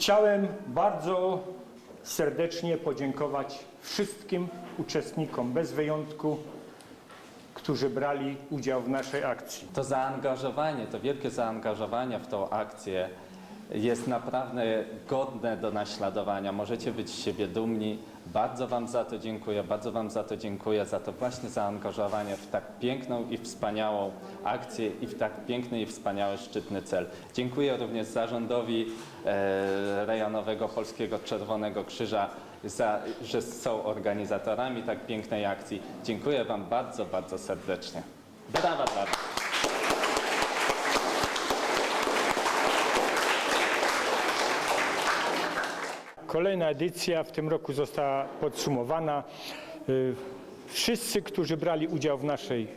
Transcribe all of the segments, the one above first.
Chciałem bardzo serdecznie podziękować wszystkim uczestnikom, bez wyjątku, którzy brali udział w naszej akcji. To zaangażowanie, to wielkie zaangażowanie w tą akcję jest naprawdę godne do naśladowania. Możecie być z siebie dumni. Bardzo Wam za to dziękuję, bardzo Wam za to dziękuję, za to właśnie zaangażowanie w tak piękną i wspaniałą akcję i w tak piękny i wspaniały szczytny cel. Dziękuję również zarządowi e, rejonowego Polskiego Czerwonego Krzyża, za, że są organizatorami tak pięknej akcji. Dziękuję Wam bardzo, bardzo serdecznie. Brawa dla Was. Kolejna edycja w tym roku została podsumowana. Y, Wszyscy, którzy brali udział w naszej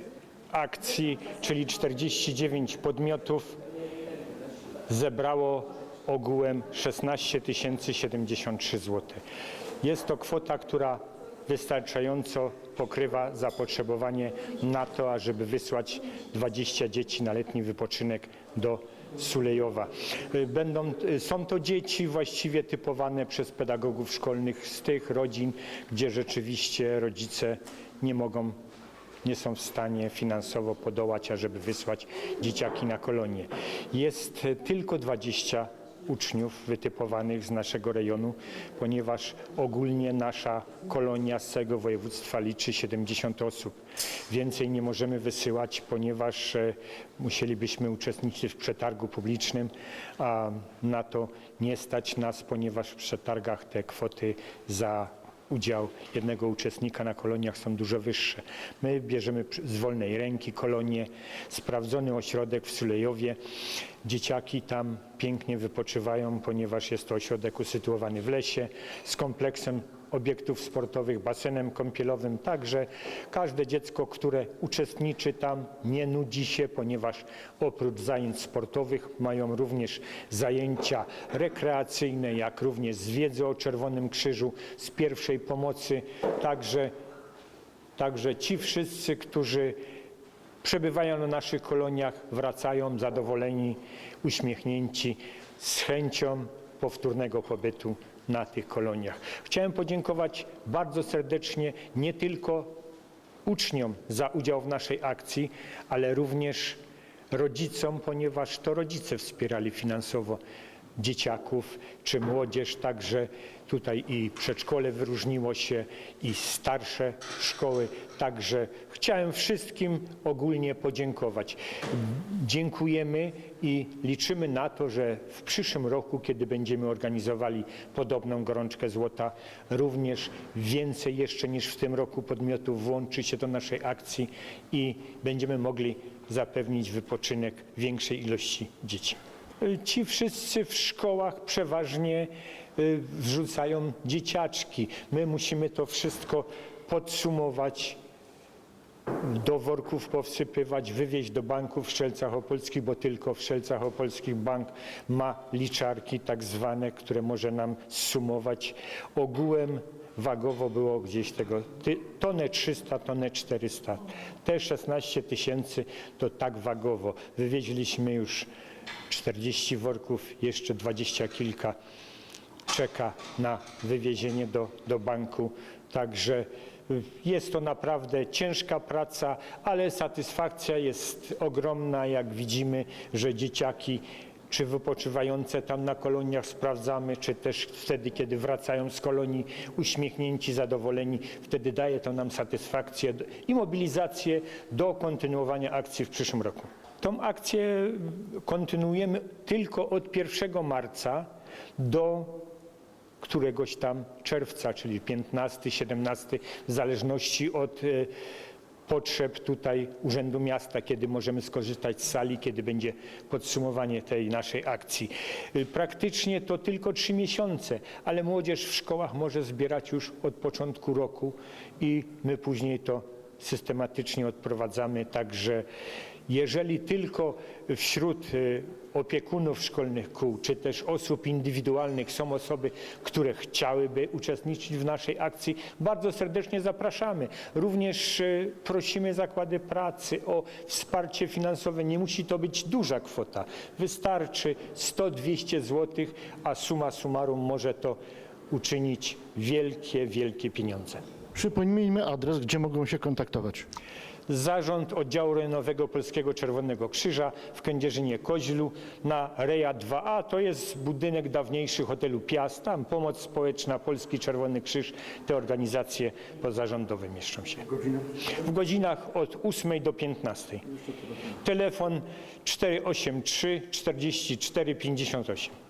akcji, czyli 49 podmiotów, zebrało ogółem 16 073 zł. Jest to kwota, która wystarczająco pokrywa zapotrzebowanie na to, ażeby wysłać 20 dzieci na letni wypoczynek do Sulejowa. Y, Będą, y, są to dzieci właściwie typowane przez pedagogów szkolnych z tych rodzin, gdzie rzeczywiście rodzice nie mogą nie są w stanie finansowo podołać, ażeby wysłać dzieciaki na kolonie. Jest e, tylko 20 uczniów wytypowanych z naszego rejonu, ponieważ ogólnie nasza kolonia z całego województwa liczy 70 osób. Więcej nie możemy wysyłać, ponieważ e, musielibyśmy uczestniczyć w przetargu publicznym, a na to nie stać nas, ponieważ w przetargach te kwoty za udział jednego uczestnika na koloniach są dużo wyższe. My bierzemy z wolnej ręki kolonie, sprawdzony ośrodek w Sulejowie. Dzieciaki tam pięknie wypoczywają, ponieważ jest to ośrodek usytuowany w lesie z kompleksem obiektów sportowych, basenem kąpielowym. Także każde dziecko, które uczestniczy tam, nie nudzi się, ponieważ oprócz zajęć sportowych mają również zajęcia rekreacyjne, jak również z wiedzy o Czerwonym Krzyżu, z pierwszej pomocy. Także, także ci wszyscy, którzy przebywają na naszych koloniach, wracają zadowoleni, uśmiechnięci, z chęcią powtórnego pobytu na tych koloniach. Chciałem podziękować bardzo serdecznie nie tylko uczniom za udział w naszej akcji, ale również rodzicom, ponieważ to rodzice wspierali finansowo dzieciaków czy młodzież, także tutaj i przedszkole wyróżniło się i starsze szkoły, także chciałem wszystkim ogólnie podziękować. Dziękujemy i liczymy na to, że w przyszłym roku, kiedy będziemy organizowali podobną gorączkę złota, również więcej jeszcze niż w tym roku podmiotów włączy się do naszej akcji i będziemy mogli zapewnić wypoczynek większej ilości dzieci. Ci wszyscy w szkołach przeważnie y, wrzucają dzieciaczki. My musimy to wszystko podsumować, do worków powsypywać, wywieźć do banków w Strzelcach Opolskich, bo tylko w Strzelcach Opolskich bank ma liczarki tak zwane, które może nam sumować. Ogółem wagowo było gdzieś tego ty- tonę 300, tonę 400. Te 16 tysięcy to tak wagowo. Wywieźliśmy już 40 worków, jeszcze 20 kilka czeka na wywiezienie do, do banku. Także y, jest to naprawdę ciężka praca, ale satysfakcja jest ogromna, jak widzimy, że dzieciaki czy wypoczywające tam na koloniach sprawdzamy, czy też wtedy, kiedy wracają z kolonii uśmiechnięci, zadowoleni, wtedy daje to nam satysfakcję i mobilizację do kontynuowania akcji w przyszłym roku. Tą akcję kontynuujemy tylko od 1 marca do któregoś tam czerwca, czyli 15, 17, w zależności od e, potrzeb tutaj Urzędu Miasta, kiedy możemy skorzystać z sali, kiedy będzie podsumowanie tej naszej akcji. Y, Praktycznie to tylko trzy miesiące, ale młodzież w szkołach może zbierać już od początku roku i my później to systematycznie odprowadzamy, także Jeżeli tylko wśród y, opiekunów szkolnych kół, czy też osób indywidualnych są osoby, które chciałyby uczestniczyć w naszej akcji, bardzo serdecznie zapraszamy. Również y, prosimy zakłady pracy o wsparcie finansowe. Nie musi to być duża kwota. Wystarczy 100-200 zł, a suma summarum może to uczynić wielkie, wielkie pieniądze. Przypomnijmy adres, gdzie mogą się kontaktować. Zarząd Oddziału Rejonowego Polskiego Czerwonego Krzyża w Kędzierzynie Koźlu na Reja 2A. To jest budynek dawniejszy hotelu Piast. Tam pomoc społeczna, Polski Czerwony Krzyż, te organizacje pozarządowe mieszczą się. W godzinach od 8 do 15. Telefon 483 44 58.